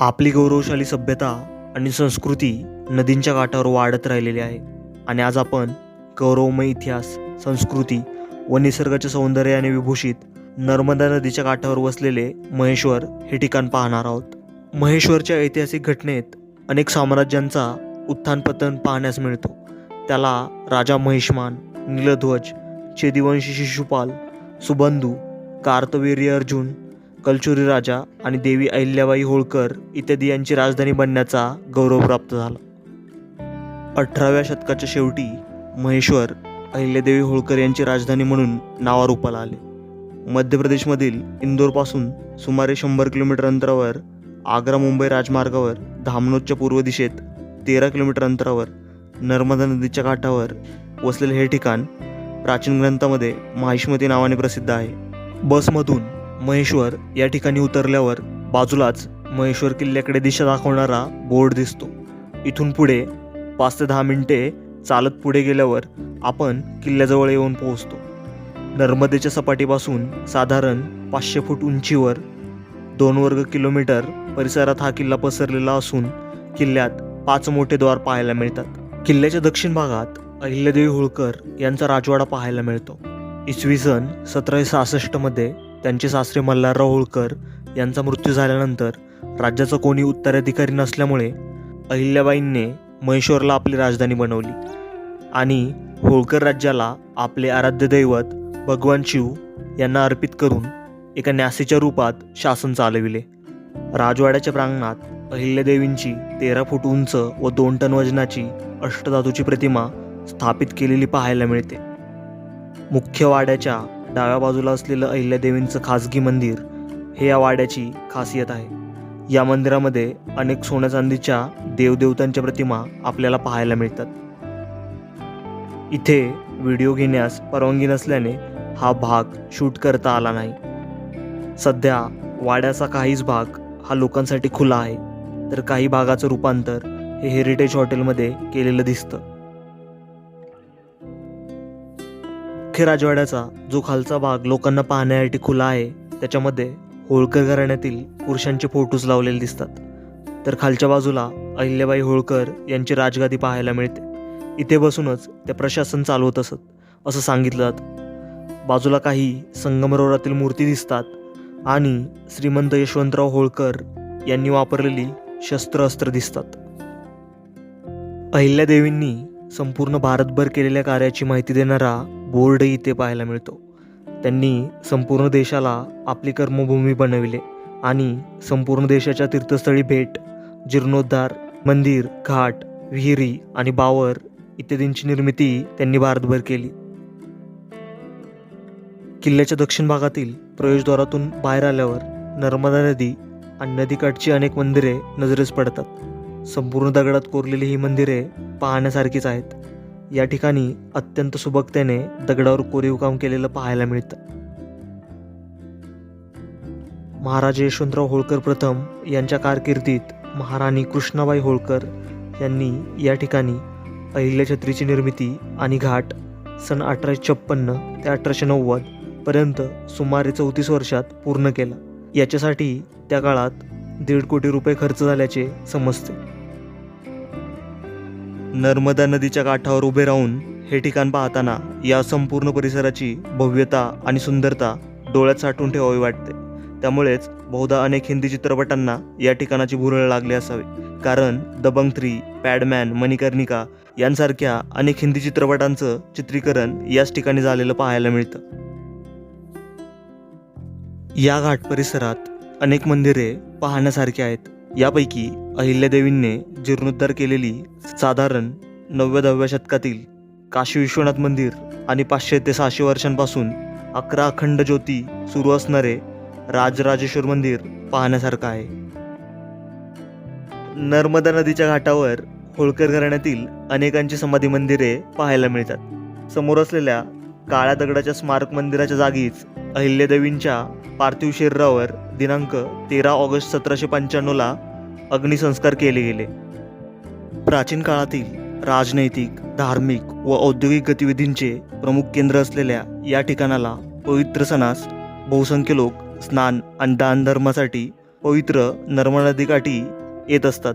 आपली गौरवशाली सभ्यता आणि संस्कृती नदींच्या काठावर वाढत राहिलेली आहे. आणि आज आपण गौरवमय इतिहास संस्कृती व निसर्गाच्या सौंदर्याने विभूषित नर्मदा नदीच्या काठावर वसलेले महेश्वर हे ठिकाण पाहणार आहोत. महेश्वरच्या ऐतिहासिक घटनेत अनेक साम्राज्यांचा उत्थान पतन पाहण्यास मिळतो. त्याला राजा महिष्मान नीलध्वज चेदिवंशी शिशुपाल सुबंधू कार्तवीर्य अर्जुन कलचुरी राजा आणि देवी अहिल्याबाई होळकर इत्यादी यांची राजधानी बनण्याचा गौरव प्राप्त झाला. अठराव्या शतकाच्या शेवटी महेश्वर अहिल्यादेवी होळकर यांची राजधानी म्हणून नावारूपाला आले. मध्य प्रदेशमधील इंदोरपासून सुमारे शंभर किलोमीटर अंतरावर आग्रा मुंबई राजमार्गावर धामनोदच्या पूर्व दिशेत तेरा किलोमीटर अंतरावर नर्मदा नदीच्या काठावर वसलेले हे ठिकाण प्राचीन ग्रंथामध्ये माहिष्मती नावाने प्रसिद्ध आहे. बसमधून महेश्वर या ठिकाणी उतरल्यावर बाजूलाच महेश्वर किल्ल्याकडे दिशा दाखवणारा बोर्ड दिसतो. इथून पुढे पाच ते दहा मिनिटे चालत पुढे गेल्यावर आपण किल्ल्याजवळ येऊन पोहोचतो. नर्मदेच्या सपाटीपासून साधारण पाचशे फूट उंचीवर दोन वर्ग किलोमीटर परिसरात हा किल्ला पसरलेला असून किल्ल्यात पाच मोठे द्वार पाहायला मिळतात. किल्ल्याच्या दक्षिण भागात अहिल्यादेवी होळकर यांचा राजवाडा पाहायला मिळतो. इसवी सन सतराशे सहासष्टमध्ये त्यांचे सासरे मल्हारराव होळकर यांचा मृत्यू झाल्यानंतर राज्याचा कोणी उत्तराधिकारी नसल्यामुळे अहिल्याबाईंनी महेश्वरला आपली राजधानी बनवली आणि होळकर राज्याला आपले आराध्य दैवत भगवान शिव यांना अर्पित करून एका न्यासीच्या रूपात शासन चालविले. राजवाड्याच्या प्रांगणात अहिल्यादेवींची तेरा फूट उंच व दोन टन वजनाची अष्टधातूची प्रतिमा स्थापित केलेली पाहायला मिळते. मुख्य वाड्याच्या डाव्या बाजूला असलेलं अहिल्यादेवींचं खाजगी मंदिर हे या वाड्याची खासियत आहे. या मंदिरामध्ये अनेक सोन्या चांदीच्या देवदेवतांच्या प्रतिमा आपल्याला पाहायला मिळतात. इथे व्हिडिओ घेण्यास परवानगी नसल्याने हा भाग शूट करता आला नाही. सध्या वाड्याचा काहीच भाग हा लोकांसाठी खुला आहे. तर काही भागाचं रूपांतर हे हेरिटेज हॉटेलमध्ये केलेलं दिसतं. मुख्य राजवाड्याचा जो खालचा भाग लोकांना पाहण्यासाठी खुला आहे त्याच्यामध्ये होळकर घराण्यातील पुरुषांचे फोटोज लावलेले दिसतात. तर खालच्या बाजूला अहिल्याबाई होळकर यांची राजगादी पाहायला मिळते. इथे बसूनच त्या प्रशासन चालवत असत असं सांगितलं जातं. बाजूला काही संगमरवरातील मूर्ती दिसतात आणि श्रीमंत यशवंतराव होळकर यांनी वापरलेली शस्त्र अस्त्र दिसतात. अहिल्यादेवींनी संपूर्ण भारतभर केलेल्या कार्याची माहिती देणारा बोर्ड इथे पाहायला मिळतो. त्यांनी संपूर्ण देशाला आपली कर्मभूमी बनविले आणि संपूर्ण देशाच्या तीर्थस्थळी भेट जीर्णोद्धार मंदिर घाट विहिरी आणि बावर इत्यादींची निर्मिती त्यांनी भारतभर केली. किल्ल्याच्या दक्षिण भागातील प्रवेशद्वारातून बाहेर आल्यावर नर्मदा नदी आणि नदीकाठची अनेक मंदिरे नजरेस पडतात. संपूर्ण दगडात कोरलेली ही मंदिरे पाहण्यासारखीच आहेत. या ठिकाणी अत्यंत सुबकतेने दगडावर कोरीव काम केलेलं पाहायला मिळतं. महाराज यशवंतराव होळकर प्रथम यांच्या कारकिर्दीत महाराणी कृष्णाबाई होळकर यांनी या ठिकाणी अहिल्याछत्रीची निर्मिती आणि घाट सन अठराशे छप्पन्न ते अठराशे नव्वद पर्यंत सुमारे चौतीस वर्षात पूर्ण केला. याच्यासाठी त्या काळात दीड कोटी रुपये खर्च झाल्याचे समजते. नर्मदा नदीच्या काठावर उभे राहून हे ठिकाण पाहताना या संपूर्ण परिसराची भव्यता आणि सुंदरता डोळ्यात साठवून ठेवावी वाटते. त्यामुळेच बहुधा अनेक हिंदी चित्रपटांना या ठिकाणाची भुरळ लागली असावी. कारण दबंग थ्री पॅडमॅन मणिकर्णिका यांसारख्या अनेक हिंदी चित्रपटांचं चित्रीकरण याच ठिकाणी झालेलं पाहायला मिळतं. या घाट परिसरात अनेक मंदिरे पाहण्यासारखे आहेत. यापैकी अहिल्यादेवींनी जीर्णोद्धार केलेली साधारण नवव्या दहाव्या शतकातील काशी विश्वनाथ मंदिर आणि पाचशे ते सहाशे वर्षांपासून अकरा अखंड ज्योती सुरू असणारे राजराजेश्वर मंदिर पाहण्यासारखं आहे. नर्मदा नदीच्या घाटावर होळकर घराण्यातील अनेकांची समाधी मंदिरे पाहायला मिळतात. समोर असलेल्या काळ्या दगडाच्या स्मारक मंदिराच्या जागीच अहिल्यादेवींच्या पार्थिव शरीरावर दिनांक तेरा ऑगस्ट सतराशे पंच्याण्णवला अग्निसंस्कार केले गेले. प्राचीन काळातील राजनैतिक धार्मिक व औद्योगिक गतिविधींचे प्रमुख केंद्र असलेल्या या ठिकाणाला पवित्र सणास बहुसंख्य लोक स्नान आणि धर्मासाठी पवित्र नर्मदा नदीकाठी येत असतात.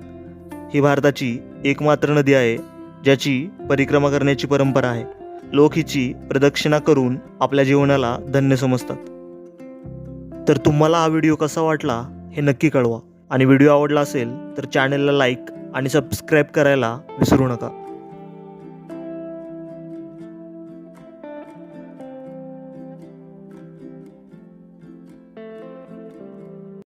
ही भारताची एकमात्र नदी आहे ज्याची परिक्रमा करण्याची परंपरा आहे. लोक हिची प्रदक्षिणा करून आपल्या जीवनाला धन्य समजतात. तर तुम्हाला हा व्हिडिओ कसा वाटला हे नक्की कळवा. आणि व्हिडिओ आवडला असेल तर चॅनलला लाईक आणि सबस्क्राईब करायला विसरू नका.